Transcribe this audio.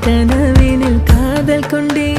கனவினில் காதல் கொண்டே